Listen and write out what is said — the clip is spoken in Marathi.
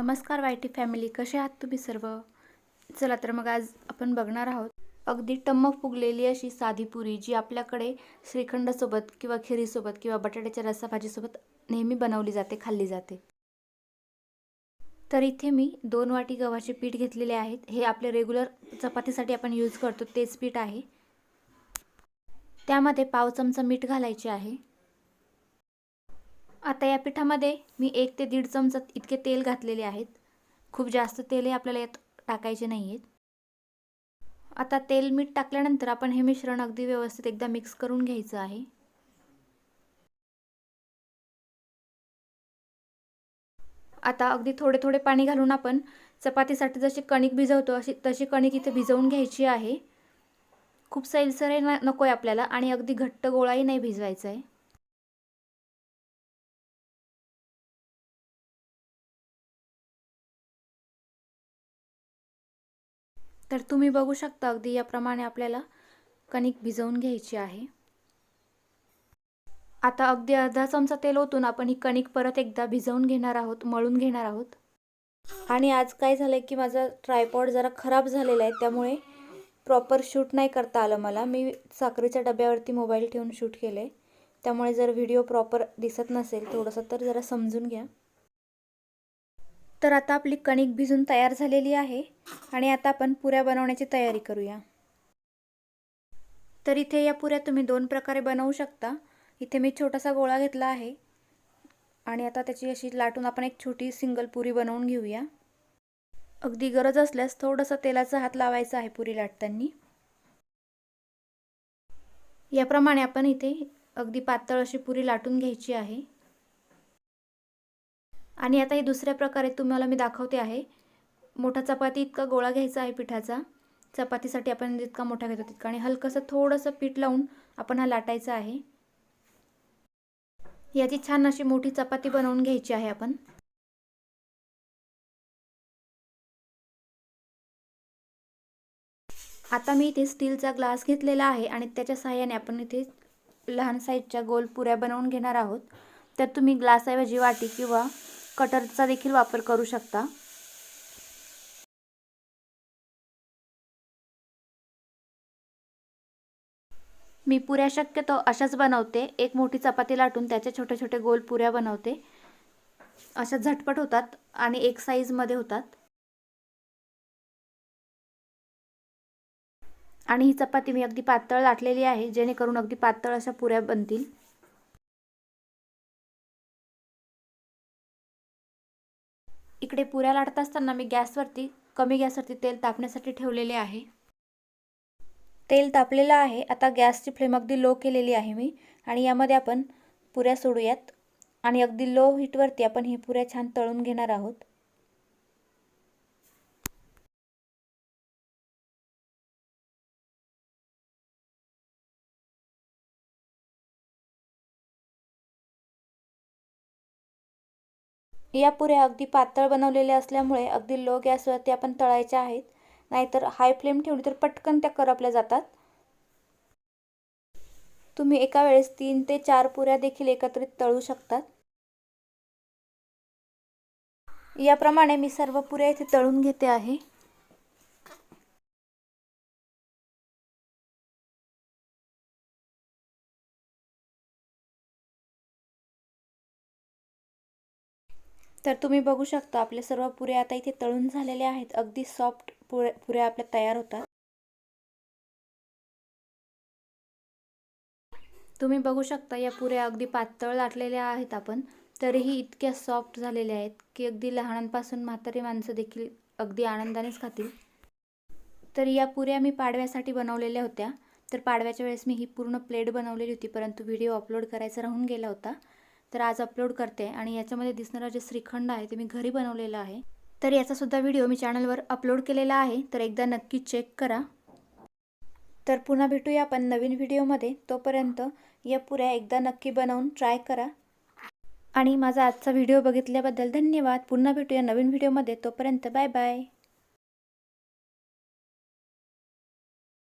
नमस्कार वाय टी फॅमिली कसे आहात तुम्ही सर्व? चला तर मग आज आपण बघणार आहोत अगदी टम्म फुगलेली अशी साधी पुरी जी आपल्याकडे श्रीखंडासोबत किंवा खिरीसोबत किंवा बटाट्याच्या रस्साभाजीसोबत नेहमी बनवली जाते खाल्ली जाते. तर इथे मी दोन वाटी गव्हाचे पीठ घेतलेले आहेत. हे आपले रेग्युलर चपातीसाठी आपण यूज करतो तेच पीठ आहे. त्यामध्ये पाव चमचा मीठ घालायचे आहे. आता या पिठामध्ये मी एक ते दीड चमचा इतके तेल घातलेले आहेत. खूप जास्त तेलही आपल्याला यात टाकायचे नाही आहेत आता तेल मीठ टाकल्यानंतर आपण हे मिश्रण अगदी व्यवस्थित एकदा मिक्स करून घ्यायचं आहे. आता अगदी थोडे थोडे पाणी घालून आपण चपातीसाठी जशी कणिक भिजवतो अशी तशी कणिक इथे भिजवून घ्यायची आहे. खूप सैलसरही नको आहे आपल्याला आणि अगदी घट्ट गोळाही नाही भिजवायचा आहे तर तुम्ही बघू शकता अगदी याप्रमाणे आपल्याला कणिक भिजवून घ्यायची आहे. आता अगदी अर्धा चमचा तेल ओतून आपण ही कणिक परत एकदा भिजवून घेणार आहोत मळून घेणार आहोत. आणि आज काय झालं आहे की माझा ट्रायपॉड जरा खराब झालेला आहे त्यामुळे प्रॉपर शूट नाही करता आलं मला. मी साखरेच्या डब्यावरती मोबाईल ठेवून शूट केले त्यामुळे जर व्हिडिओ प्रॉपर दिसत नसेल थोडंसं तर जरा समजून घ्या. तर आता आपली कणिक भिजून तयार झालेली आहे आणि आता आपण पुऱ्या बनवण्याची तयारी करूया. तर इथे या पुऱ्या तुम्ही दोन प्रकारे बनवू शकता. इथे मी छोटासा गोळा घेतला आहे आणि आता त्याची अशी लाटून आपण एक छोटी सिंगल पुरी बनवून घेऊया. अगदी गरज असल्यास थोडंसं तेलाचा हात लावायचा आहे पुरी लाटताना. याप्रमाणे आपण इथे अगदी पातळ अशी पुरी लाटून घ्यायची आहे. आणि आता हे दुसऱ्या प्रकारे तुम्हाला मी दाखवते आहे. मोठा चपाती इतका गोळा घ्यायचा आहे पिठाचा. चपातीसाठी आपण जितका मोठा घेतो तितका आणि हलकंसं थोडंसं पीठ लावून आपण हा लाटायचा आहे. याची छान अशी मोठी चपाती बनवून घ्यायची आहे आपण. आता मी इथे स्टीलचा ग्लास घेतलेला आहे आणि त्याच्या सहाय्याने आपण इथे लहान साईजच्या गोल पुऱ्या बनवून घेणार आहोत. तर तुम्ही ग्लासऐवजी वाटी किंवा कटरचा देखील वापर करू शकता. मी पुऱ्या शक्यतो अशाच बनवते. एक मोठी चपाती लाटून त्याचे छोटे छोटे गोल पुऱ्या बनवते. अशा झटपट होतात आणि एक साईजमध्ये होतात. आणि ही चपाती मी अगदी पातळ लाटलेली आहे जेणेकरून अगदी पातळ अशा पुऱ्या बनतील. इकडे पुऱ्या लाटत असताना मी गॅसवरती कमी गॅसवरती तेल तापण्यासाठी ठेवलेले आहे. तेल तापलेलं आहे. आता गॅसची फ्लेम अगदी लो केलेली आहे मी. आणि यामध्ये आपण पुऱ्या सोडूयात. आणि अगदी लो हीटवरती आपण ही पुऱ्या छान तळून घेणार आहोत. या पुऱ्या अगदी पातळ बनवलेल्या असल्यामुळे अगदी लो गॅसवरती आपण तळायच्या आहेत. नाहीतर हाय फ्लेम ठेवली तर पटकन त्या करपल्या जातात. तुम्ही एका वेळेस तीन ते चार पुऱ्या देखील एकत्रित तळू शकतात. याप्रमाणे मी सर्व पुऱ्या इथे तळून घेते आहे. तर तुम्ही बघू शकता आपले सर्व पुऱ्या आता इथे तळून झालेले आहेत. अगदी सॉफ्ट पुऱ्या पुऱ्या आपल्या तयार होतात. तुम्ही बघू शकता या पुऱ्या अगदी पातळ लाटलेल्या आहेत आपण. तरीही इतक्या सॉफ्ट झालेल्या आहेत की अगदी लहानांपासून म्हातारी माणसं देखील अगदी आनंदानेच खातील. तर या पुऱ्या मी पाडव्यासाठी बनवलेल्या होत्या. तर पाडव्याच्या वेळेस मी ही पूर्ण प्लेट बनवलेली होती परंतु व्हिडिओ अपलोड करायचा राहून गेला होता. तर आज अपलोड करते आणि याच्यामध्ये दिसणारं जे श्रीखंड आहे ते मी घरी बनवलेलं आहे. तर याचासुद्धा व्हिडिओ मी चॅनलवर अपलोड केलेला आहे. तर एकदा नक्की चेक करा. तर पुन्हा भेटूया आपण नवीन व्हिडिओमध्ये तोपर्यंत या पुऱ्या एकदा नक्की बनवून ट्राय करा. आणि माझा आजचा व्हिडिओ बघितल्याबद्दल धन्यवाद. पुन्हा भेटूया नवीन व्हिडिओमध्ये तोपर्यंत बाय बाय